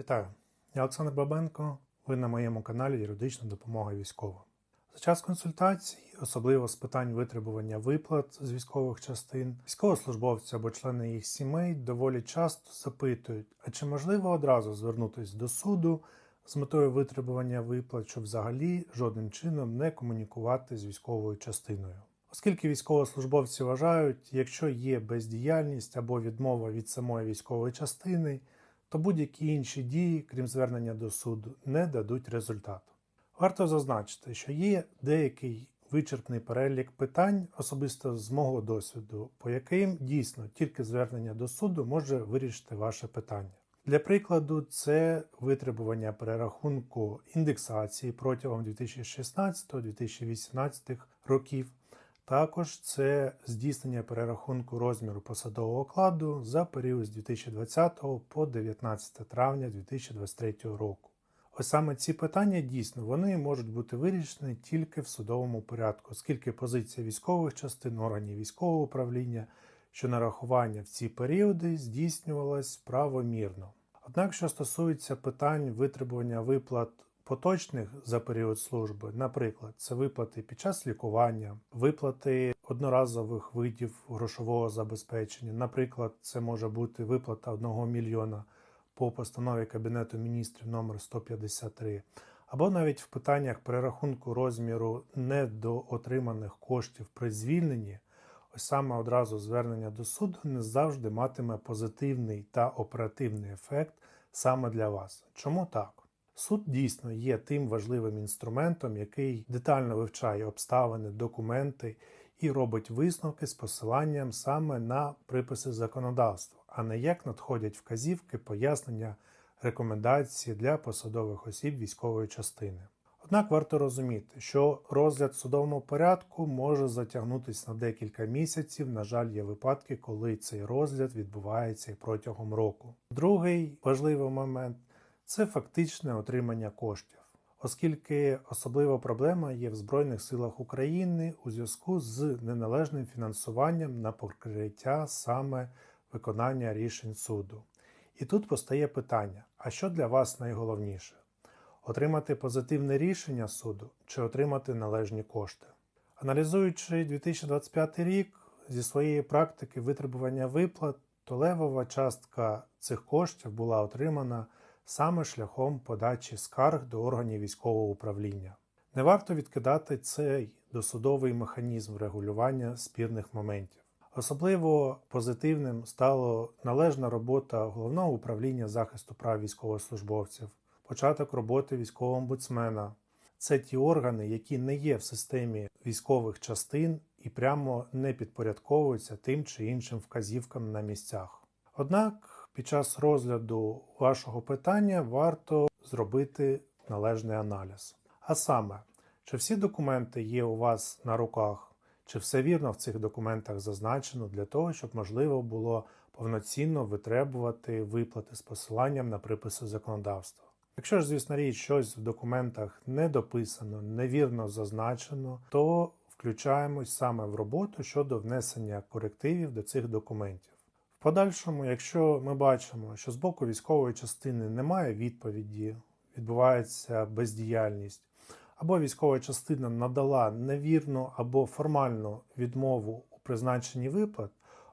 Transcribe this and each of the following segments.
Вітаю! Я Олександр Бабенко. Ви на моєму каналі Юридична допомога військовим. За час консультацій, особливо з питань витребування виплат з військових частин, військовослужбовці або члени їх сімей доволі часто запитують, а чи можливо одразу звернутися до суду з метою витребування виплат, щоб взагалі жодним чином не комунікувати з військовою частиною. Оскільки військовослужбовці вважають, якщо є бездіяльність або відмова від самої військової частини, то будь-які інші дії, крім звернення до суду, не дадуть результату. Варто зазначити, що є деякий вичерпний перелік питань, особисто з мого досвіду, по яким дійсно тільки звернення до суду може вирішити ваше питання. Для прикладу, це витребування перерахунку індексації протягом 2016-2018 років. Також це здійснення перерахунку розміру посадового окладу за період з 2020 по 19 травня 2023 року. Ось саме ці питання дійсно вони можуть бути вирішені тільки в судовому порядку, оскільки позиція військових частин органів військового управління, що нарахування в ці періоди здійснювалась правомірно. Однак, що стосується питань витребування виплат поточних за період служби, наприклад, це виплати під час лікування, виплати одноразових видів грошового забезпечення. Наприклад, це може бути виплата 1 мільйона по постанові Кабінету міністрів номер 153, або навіть в питаннях перерахунку розміру недоотриманих коштів при звільненні. Ось саме одразу звернення до суду не завжди матиме позитивний та оперативний ефект саме для вас. Чому так? Суд дійсно є тим важливим інструментом, який детально вивчає обставини, документи і робить висновки з посиланням саме на приписи законодавства, а не як надходять вказівки, пояснення, рекомендації для посадових осіб військової частини. Однак варто розуміти, що розгляд в судовому порядку може затягнутися на декілька місяців. На жаль, є випадки, коли цей розгляд відбувається протягом року. Другий важливий момент це фактичне отримання коштів, оскільки особлива проблема є в Збройних силах України у зв'язку з неналежним фінансуванням на покриття саме виконання рішень суду. І тут постає питання: а що для вас найголовніше? Отримати позитивне рішення суду чи отримати належні кошти? Аналізуючи 2025 рік зі своєї практики витребування виплат, то левова частка цих коштів була отримана саме шляхом подачі скарг до органів військового управління. Не варто відкидати цей досудовий механізм регулювання спірних моментів. Особливо позитивним стало належна робота головного управління захисту прав військовослужбовців, початок роботи військового омбудсмена. Це ті органи, які не є в системі військових частин і прямо не підпорядковуються тим чи іншим вказівкам на місцях. Однак під час розгляду вашого питання варто зробити належний аналіз. А саме, чи всі документи є у вас на руках, чи все вірно в цих документах зазначено для того, щоб можливо було повноцінно витребувати виплати з посиланням на приписи законодавства. Якщо ж, звісно, річ, щось в документах не дописано, невірно зазначено, то включаємось саме в роботу щодо внесення корективів до цих документів. Подальшому, якщо ми бачимо, що з боку військової частини немає відповіді, відбувається бездіяльність, або військова частина надала невірну або формальну відмову у призначенні виплат,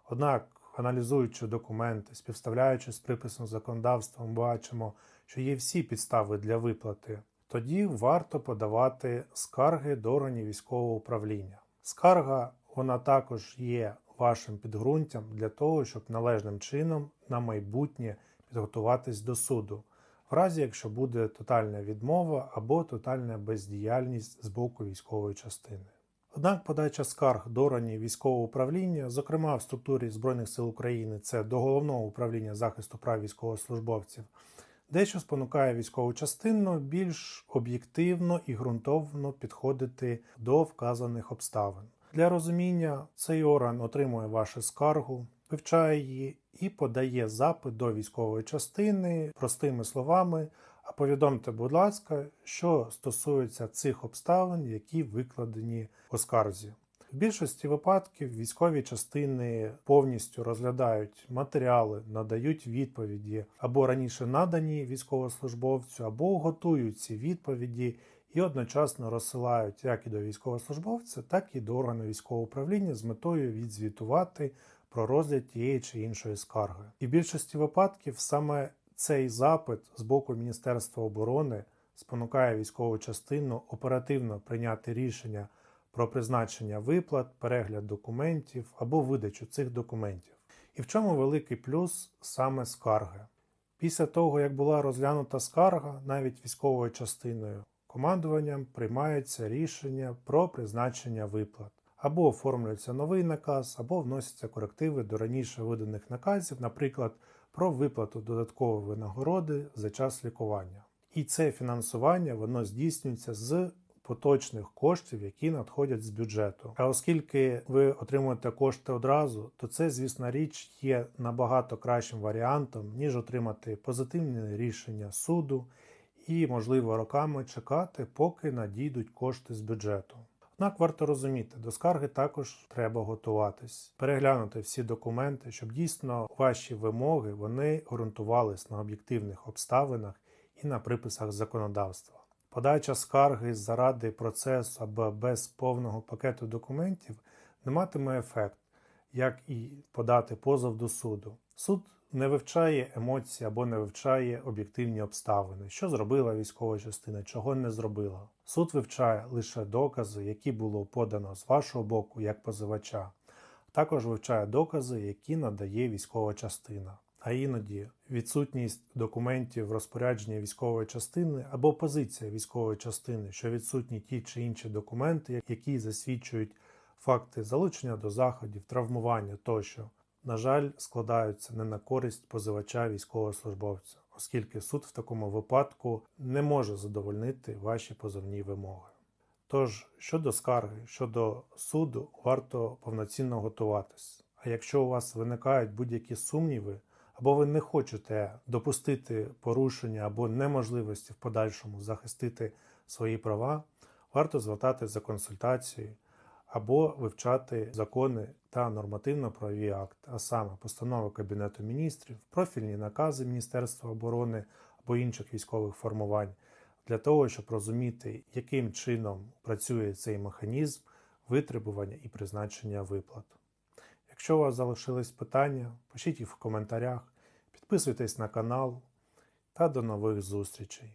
однак, аналізуючи документи, співставляючи з приписом законодавства, ми бачимо, що є всі підстави для виплати, тоді варто подавати скарги до органів військового управління. Скарга вона також є вашим підґрунтям для того, щоб належним чином на майбутнє підготуватись до суду, в разі якщо буде тотальна відмова або тотальна бездіяльність з боку військової частини. Однак подача скарг до органів військового управління, зокрема в структурі Збройних сил України, це до головного управління захисту прав військовослужбовців, дещо спонукає військову частину більш об'єктивно і ґрунтовно підходити до вказаних обставин. Для розуміння цей орган отримує вашу скаргу, вивчає її і подає запит до військової частини простими словами. А повідомте, будь ласка, що стосується цих обставин, які викладені у скарзі. В більшості випадків військові частини повністю розглядають матеріали, надають відповіді або раніше надані військовослужбовцю, або готують ці відповіді і одночасно розсилають як і до військовослужбовця, так і до органу військового управління з метою відзвітувати про розгляд тієї чи іншої скарги. І в більшості випадків саме цей запит з боку Міністерства оборони спонукає військову частину оперативно прийняти рішення про призначення виплат, перегляд документів або видачу цих документів. І в чому великий плюс саме скарги? Після того, як була розглянута скарга, навіть військовою частиною, командуванням приймається рішення про призначення виплат. Або оформлюється новий наказ, або вносяться корективи до раніше виданих наказів, наприклад, про виплату додаткової винагороди за час лікування. І це фінансування воно здійснюється з поточних коштів, які надходять з бюджету. А оскільки ви отримуєте кошти одразу, то це, звісно, річ є набагато кращим варіантом, ніж отримати позитивне рішення суду і, можливо, роками чекати, поки надійдуть кошти з бюджету. Однак варто розуміти, до скарги також треба готуватись, переглянути всі документи, щоб дійсно ваші вимоги вони ґрунтувались на об'єктивних обставинах і на приписах законодавства. Подача скарги заради процесу або без повного пакету документів не матиме ефект, як і подати позов до суду. Суд не вивчає емоції або не вивчає об'єктивні обставини, що зробила військова частина, чого не зробила. Суд вивчає лише докази, які було подано з вашого боку як позивача, також вивчає докази, які надає військова частина. А іноді відсутність документів в розпорядженні військової частини або позиція військової частини, що відсутні ті чи інші документи, які засвідчують факти залучення до заходів, травмування тощо, на жаль, складаються не на користь позивача військовослужбовця, оскільки суд в такому випадку не може задовольнити ваші позовні вимоги. Тож, щодо скарги, щодо суду, варто повноцінно готуватись. А якщо у вас виникають будь-які сумніви, або ви не хочете допустити порушення або неможливості в подальшому захистити свої права, варто звертатись за консультацією або вивчати закони та нормативно-правові акти, а саме постанови Кабінету міністрів, профільні накази Міністерства оборони або інших військових формувань, для того, щоб розуміти, яким чином працює цей механізм витребування і призначення виплат. Якщо у вас залишились питання, пишіть їх в коментарях, підписуйтесь на канал та до нових зустрічей.